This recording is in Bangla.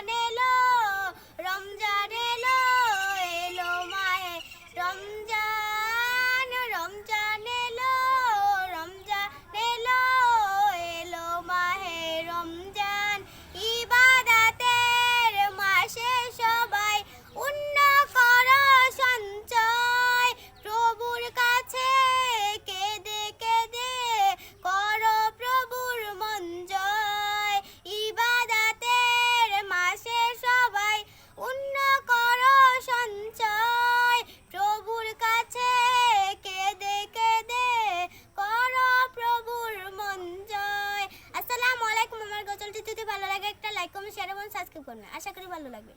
রমজান এলো রমজান সাবস্ক্রাইব করবেন। আশা করি ভালো লাগবে।